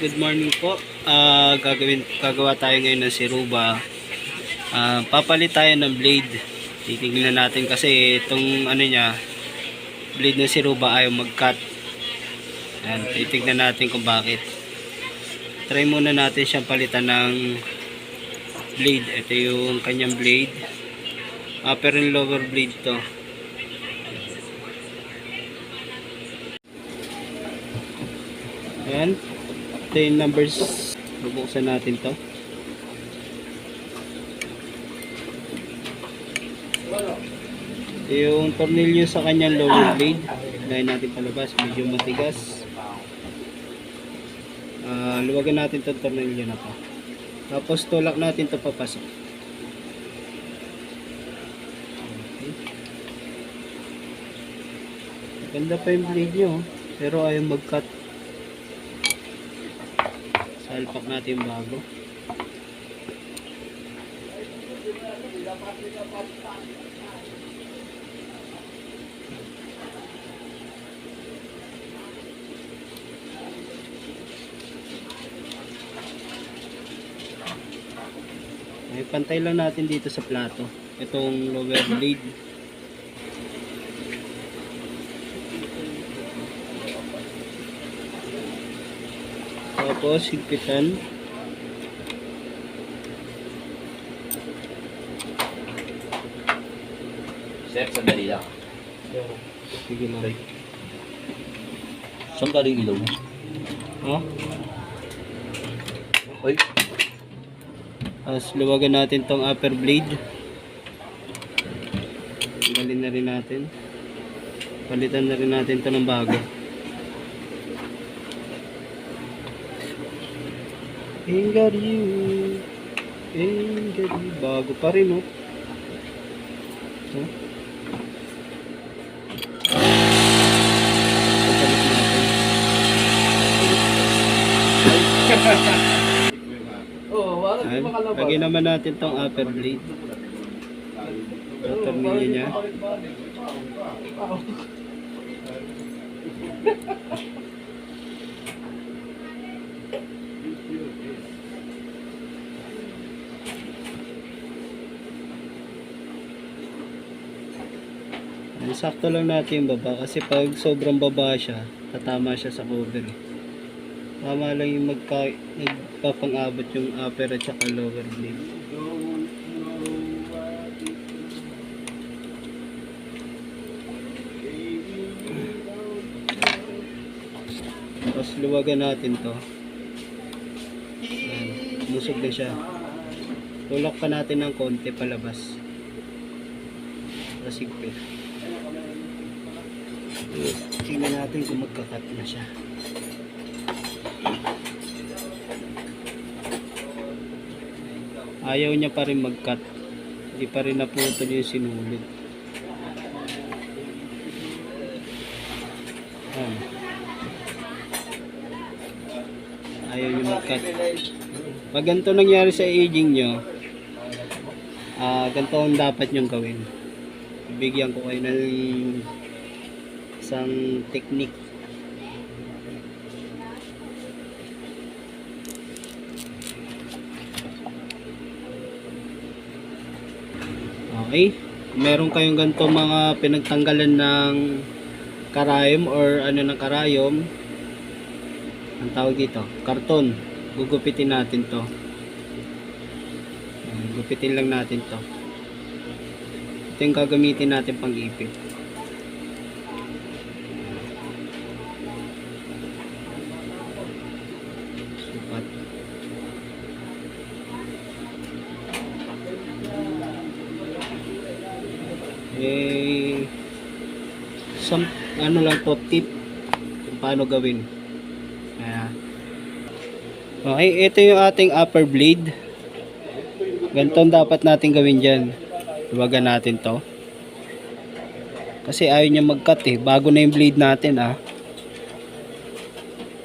good morning po. Ah, gagawin gagawa tayo ngayon ng siruba. Ah, papalit tayo ng blade. Titingnan natin kasi itong ano niya, blade ng siruba ayaw mag-cut. Yan, titignan natin kung bakit. Try muna natin siyang palitan ng blade. Ito yung kanyang blade. Upper and lower blade to. Ayan. Ito yung numbers. Bubuksan natin to. Yung tornilyo sa kanyang lower blade. Dahil natin palabas. Medyo matigas. Ah, luwagan natin itong tornilyo na to. Tapos tulak natin to papasok. Okay. Ganda pa yung blade nyo. oh. Pero ayaw mag-cut. Salpak natin yung bago. Ay, pantay lang natin dito sa plato. Itong lower blade. Tapos, higpitan. Sir, sandali lang. Sige lang. Saan galing ilaw mo? Oh, Oy, Tapos luwagan natin tong upper blade. Tanggalin na rin natin. Palitan na rin natin to ng bago. Got you. Bago pa rin oh. Huh? Oo, wala Ayan. Lagyan naman natin tong upper blade. Ang tornilyo niya. Ayan, Sakto lang natin yung baba kasi pag sobrang baba siya, tatama siya sa cover. eh. Tama lang yung magka, nagpapang-abot yung upper at saka lower blade. Tapos luwagan natin to. Ayan, musog na siya. Tulak pa natin ng konti palabas. Tapos higpit. Tingnan natin kung magkakat na siya. Ayaw niya pa rin mag-cut. Hindi pa rin naputol yung sinulid. Ayan. Ayaw niya mag-cut. Pag ganito nangyari sa aging nyo, ah ganito ang dapat nyong gawin. Bigyan ko kayo ng isang technique. Okay. Meron kayong ganito mga pinagtanggalan ng karayom or ano ng karayom. Ang tawag dito, karton. Gugupitin natin to. Gupitin lang natin to. Ito yung gagamitin natin pang ipit. Sukat. eh some ano lang to tip kung paano gawin. Ayan. okay ito yung ating upper blade. Ganito dapat natin gawin dyan. Iwagan natin to. Kasi ayaw niya mag cut eh. Bago na yung blade natin ah.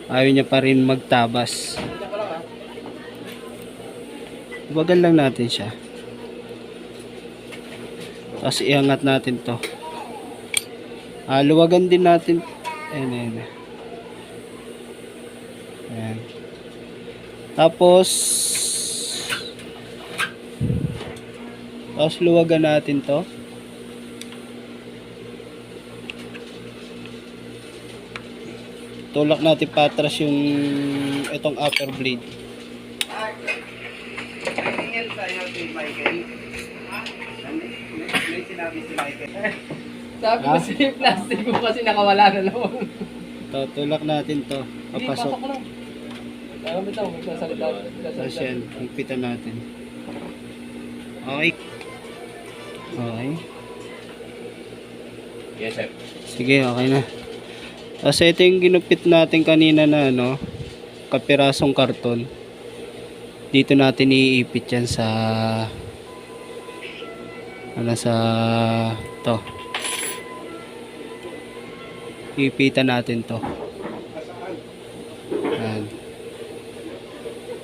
Ayaw niya pa rin magtabas. Iwagan lang natin siya. Tapos iangat natin to. Ah, luwagan din natin. Ayan, ayan. Ayan. Tapos, tapos luwagan natin to. Tulak natin patras yung itong upper blade. Tingin sa'yo si Michael. May sinabi si Michael. Sabi ko si plastic ko kasi nakawala na lang. To, tulak natin to. Hindi, Papasok. pasok lang. Ayaw bitaw, magsasalita. Tapos yan, higpitan natin. Okay. Okay. Yes, sir. Sige, okay na. Tapos ito yung ginupit natin kanina na ano, kapirasong karton. Dito natin iipit yan sa ano sa to. Iipitan natin to. Yan.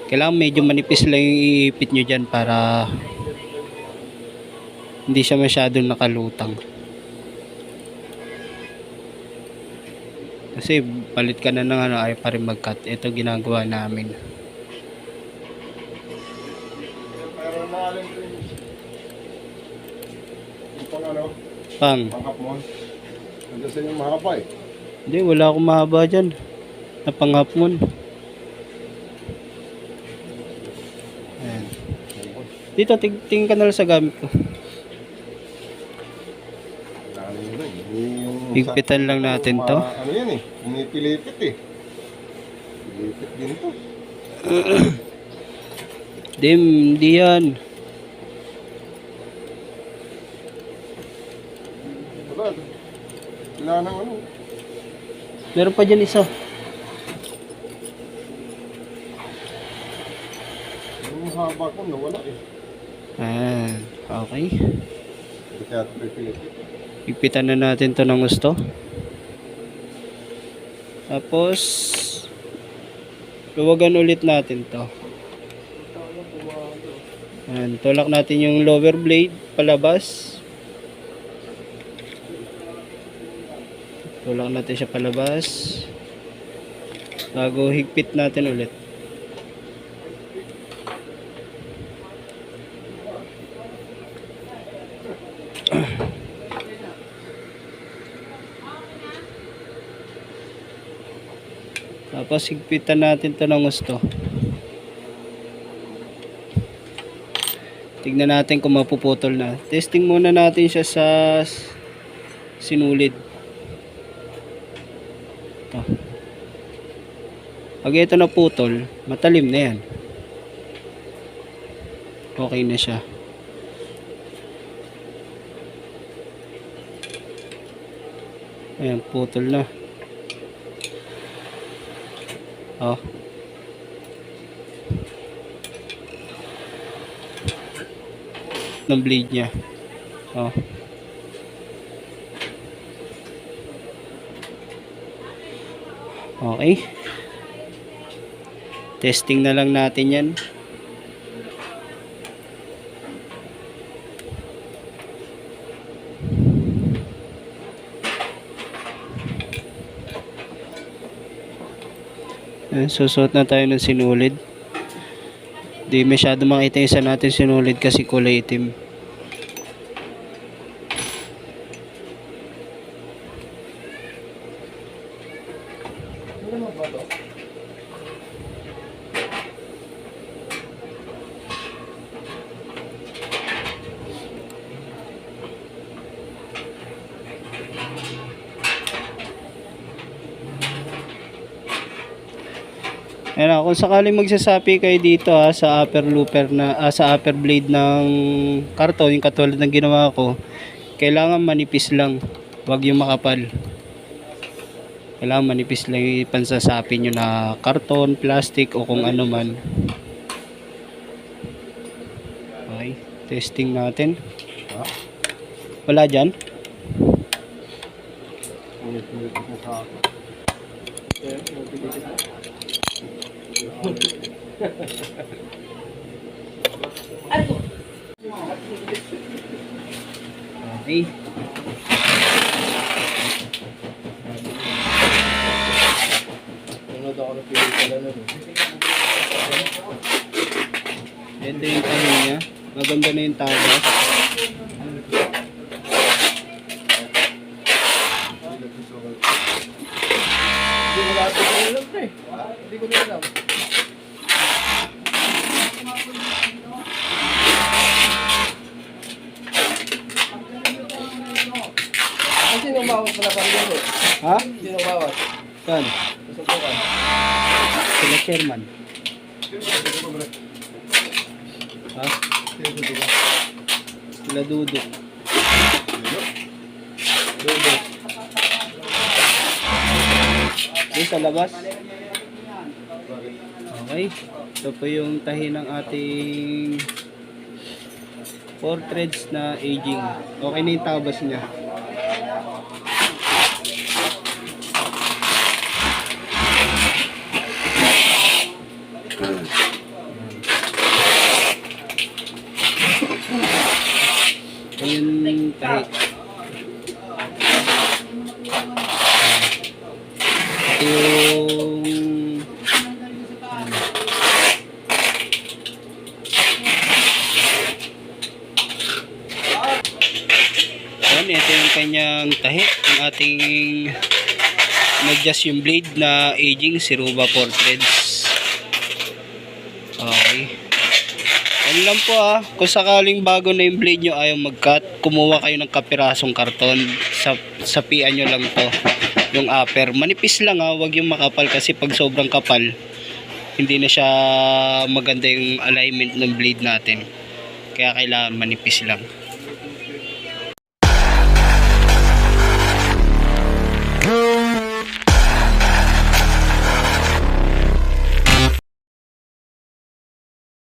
Kailangan medyo manipis lang yung iipit nyo dyan para hindi siya masyadong nakalutang. Kasi palit ka na ng ano, ay pa rin mag-cut. Ito ginagawa namin. Pang ano, Pang. pangkap mo. Nandiyan sa inyong mahaba eh. Hindi, wala akong mahaba dyan. Napanghapon. Ayan. Dito, ting tingin ka na lang sa gamit ko. Higpitan lang natin to. Ano yan eh, pinipilipit eh. Pilipit din to. Dim, hindi yan. Wala. Wala nang ano. Meron pa dyan isa. Yung haba ko nawala eh. Ayan. Okay. Hindi kaya ito. Higpitan na natin to ng gusto. Tapos, luwagan ulit natin to. Ayan, tulak natin yung lower blade palabas. Tulak natin siya palabas. Bago higpit natin ulit. Tapos higpitan natin to ng gusto. Tignan natin kung mapuputol na. Testing muna natin siya sa sinulid. Ito. Pag ito naputol, matalim na yan. Okay na siya. Ayan, putol na. Oh. ng blade niya. Oh. Okay. Testing na lang natin yan. Susuot na tayo ng sinulid. Di masyado makita isa natin sinulid kasi kulay itim. Ayan, kung sakaling magsasapi kayo dito ha, sa upper looper na ah, sa upper blade ng karton, yung katulad ng ginawa ko, kailangan manipis lang, wag yung makapal. Kailangan manipis lang yung pansasapi nyo na karton, plastic o kung ano man. Okay, testing natin. Ha? Wala dyan? Pinipilipit na sa akin. Okay. Nanood ako ng pelikula nun. eh. Maganda na yung tabas. Hindi ko ito. Hindi ko na alam. Ang sino bawas pala pang dito? Ha? Sino bawas? Saan? Susubukan. Sila chairman. Ha? Sila Dudo. Dudo. Doon sa labas. Okay. Ito po yung tahi ng ating four na aging. Okay na yung tabas niya. Ayun tahi. Ito yung Ayan, ito yung kanyang tahi. Yung ating nag-adjust yung blade na aging Siruba 4 threads. Okay. Yan lang po ah. Kung sakaling bago na yung blade nyo ayaw mag-cut, kumuha kayo ng kapirasong karton. Sa, sapian nyo lang to. Yung upper. Manipis lang ah. Huwag yung makapal kasi pag sobrang kapal, hindi na siya maganda yung alignment ng blade natin. Kaya kailangan manipis lang.